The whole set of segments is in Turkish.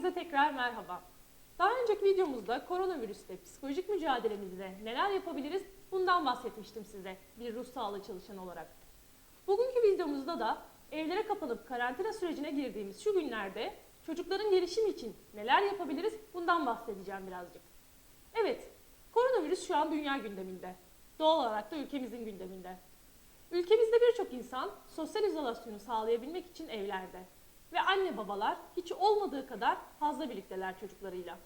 Herkese tekrar merhaba. Daha önceki videomuzda koronavirüste psikolojik mücadelemizde neler yapabiliriz bundan bahsetmiştim size bir ruh sağlığı çalışanı olarak. Bugünkü videomuzda da evlere kapanıp karantina sürecine girdiğimiz şu günlerde çocukların gelişimi için neler yapabiliriz bundan bahsedeceğim birazcık. Evet, koronavirüs şu an dünya gündeminde. Doğal olarak da ülkemizin gündeminde. Ülkemizde birçok insan sosyal izolasyonu sağlayabilmek için evlerde. Ve anne babalar hiç olmadığı kadar fazla birlikteler çocuklarıyla.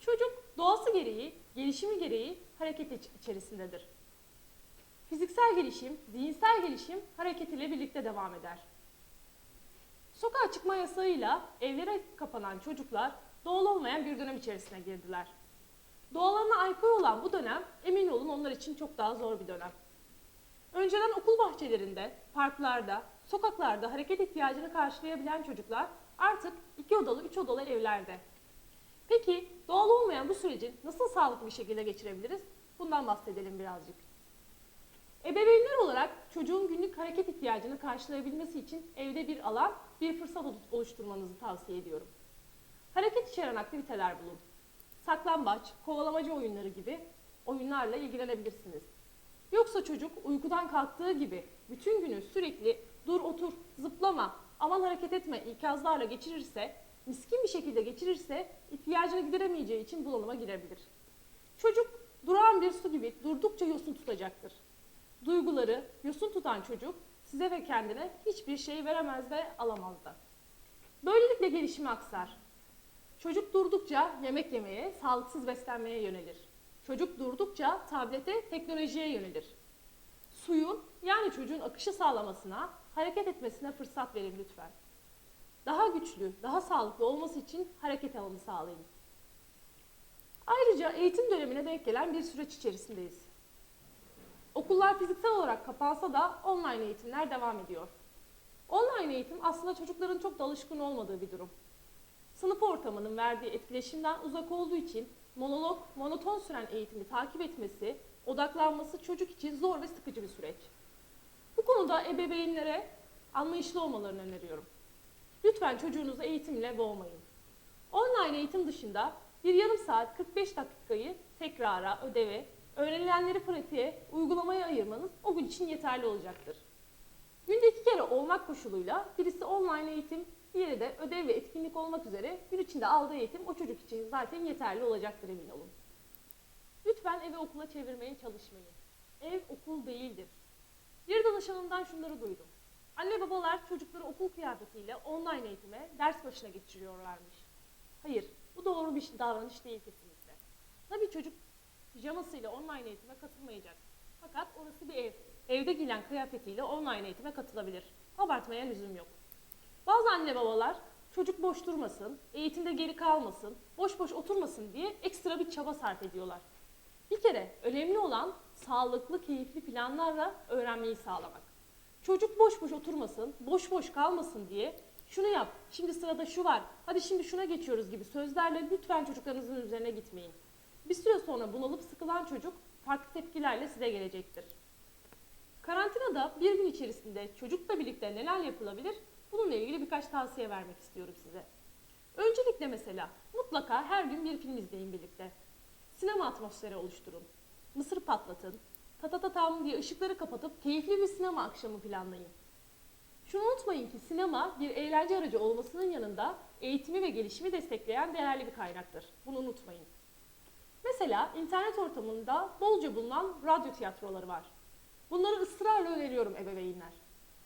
Çocuk doğası gereği, gelişimi gereği hareket iç- içerisindedir. Fiziksel gelişim, zihinsel gelişim hareket ile birlikte devam eder. Sokağa çıkma yasağıyla evlere kapanan çocuklar doğal olmayan bir dönem içerisine girdiler. Doğalarına aykırı olan bu dönem emin olun onlar için çok daha zor bir dönem. Önceden okul bahçelerinde, parklarda, sokaklarda hareket ihtiyacını karşılayabilen çocuklar artık iki odalı, üç odalı evlerde. Peki doğal olmayan bu süreci nasıl sağlıklı bir şekilde geçirebiliriz? Bundan bahsedelim birazcık. Ebeveynler olarak çocuğun günlük hareket ihtiyacını karşılayabilmesi için evde bir alan, bir fırsat oluşturmanızı tavsiye ediyorum. Hareket içeren aktiviteler bulun. Saklambaç, kovalamacı oyunları gibi oyunlarla ilgilenebilirsiniz. Yoksa çocuk uykudan kalktığı gibi bütün günü sürekli dur otur, zıplama, aman hareket etme ikazlarla geçirirse, miskin bir şekilde geçirirse ihtiyacını gideremeyeceği için bunalıma girebilir. Çocuk duran bir su gibi durdukça yosun tutacaktır. Duyguları yosun tutan çocuk size ve kendine hiçbir şey veremez ve alamaz da. Böylelikle gelişimi aksar. Çocuk durdukça yemek yemeye, sağlıksız beslenmeye yönelir. Çocuk durdukça tablete, teknolojiye yönelir. Suyun yani çocuğun akışı sağlamasına, hareket etmesine fırsat verin lütfen. Daha güçlü, daha sağlıklı olması için hareket alanı sağlayın. Ayrıca eğitim dönemine denk gelen bir süreç içerisindeyiz. Okullar fiziksel olarak kapansa da online eğitimler devam ediyor. Online eğitim aslında çocukların çok da alışkın olmadığı bir durum. Sınıf ortamının verdiği etkileşimden uzak olduğu için monolog, monoton süren eğitimi takip etmesi, odaklanması çocuk için zor ve sıkıcı bir süreç. Bu konuda ebeveynlere anlayışlı olmalarını öneriyorum. Lütfen çocuğunuzu eğitimle boğmayın. Online eğitim dışında bir yarım saat 45 dakikayı tekrara, ödeve, öğrenilenleri pratiğe, uygulamaya ayırmanız o gün için yeterli olacaktır. Günde iki kere olmak koşuluyla birisi online eğitim, diğeri de ödev ve etkinlik olmak üzere gün içinde aldığı eğitim o çocuk için zaten yeterli olacaktır emin olun. Lütfen evi okula çevirmeye çalışmayın. Ev okul değildir. Bir danışanımdan şunları duydum. Anne babalar çocukları okul kıyafetiyle online eğitime ders başına geçiriyorlarmış. Hayır, bu doğru bir davranış değil kesinlikle. Tabii çocuk pijamasıyla online eğitime katılmayacak. Fakat orası bir ev. Evde giyilen kıyafetiyle online eğitime katılabilir. Abartmaya lüzum yok. Bazı anne babalar çocuk boş durmasın, eğitimde geri kalmasın, boş boş oturmasın diye ekstra bir çaba sarf ediyorlar. Bir kere önemli olan sağlıklı, keyifli planlarla öğrenmeyi sağlamak. Çocuk boş boş oturmasın, boş boş kalmasın diye şunu yap, şimdi sırada şu var, hadi şimdi şuna geçiyoruz gibi sözlerle lütfen çocuklarınızın üzerine gitmeyin. Bir süre sonra bunalıp sıkılan çocuk farklı tepkilerle size gelecektir. Karantinada bir gün içerisinde çocukla birlikte neler yapılabilir? Bununla ilgili birkaç tavsiye vermek istiyorum size. Öncelikle mesela mutlaka her gün bir film izleyin birlikte. Sinema atmosferi oluşturun. Mısır patlatın. Tatatatam diye ışıkları kapatıp keyifli bir sinema akşamı planlayın. Şunu unutmayın ki sinema bir eğlence aracı olmasının yanında eğitimi ve gelişimi destekleyen değerli bir kaynaktır. Bunu unutmayın. Mesela internet ortamında bolca bulunan radyo tiyatroları var. Bunları ısrarla öneriyorum ebeveynler.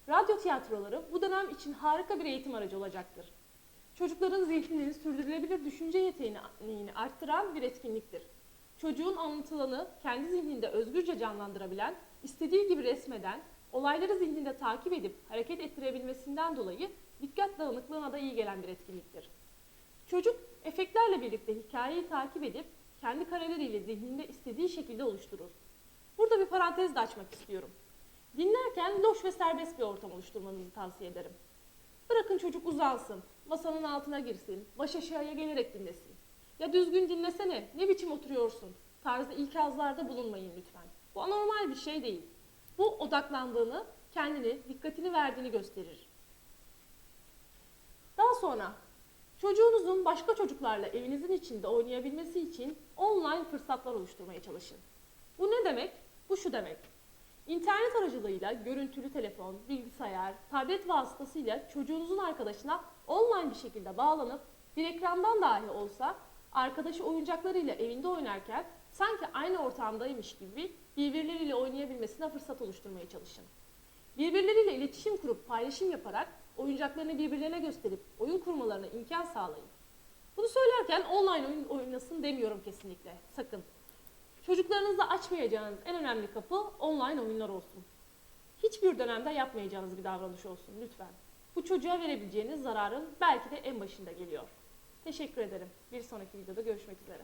Radyo tiyatroları bu dönem için harika bir eğitim aracı olacaktır. Çocukların zihninin sürdürülebilir düşünce yeteneğini arttıran bir etkinliktir. Çocuğun anlatılanı kendi zihninde özgürce canlandırabilen, istediği gibi resmeden, olayları zihninde takip edip hareket ettirebilmesinden dolayı dikkat dağınıklığına da iyi gelen bir etkinliktir. Çocuk efektlerle birlikte hikayeyi takip edip kendi kareleriyle zihninde istediği şekilde oluşturur. Burada bir parantez de açmak istiyorum. Dinlerken loş ve serbest bir ortam oluşturmanızı tavsiye ederim. Bırakın çocuk uzansın, masanın altına girsin, baş aşağıya gelerek dinlesin. Ya düzgün dinlesene, ne biçim oturuyorsun tarzı ikazlarda bulunmayın lütfen. Bu anormal bir şey değil. Bu odaklandığını, kendini, dikkatini verdiğini gösterir. Daha sonra Çocuğunuzun başka çocuklarla evinizin içinde oynayabilmesi için online fırsatlar oluşturmaya çalışın. Bu ne demek? Bu şu demek. İnternet aracılığıyla görüntülü telefon, bilgisayar, tablet vasıtasıyla çocuğunuzun arkadaşına online bir şekilde bağlanıp bir ekrandan dahi olsa arkadaşı oyuncaklarıyla evinde oynarken sanki aynı ortamdaymış gibi birbirleriyle oynayabilmesine fırsat oluşturmaya çalışın. Birbirleriyle iletişim kurup paylaşım yaparak oyuncaklarını birbirlerine gösterip oyun kurmalarına imkan sağlayın. Bunu söylerken online oyun oynasın demiyorum kesinlikle. Sakın. Çocuklarınızla açmayacağınız en önemli kapı online oyunlar olsun. Hiçbir dönemde yapmayacağınız bir davranış olsun lütfen. Bu çocuğa verebileceğiniz zararın belki de en başında geliyor. Teşekkür ederim. Bir sonraki videoda görüşmek üzere.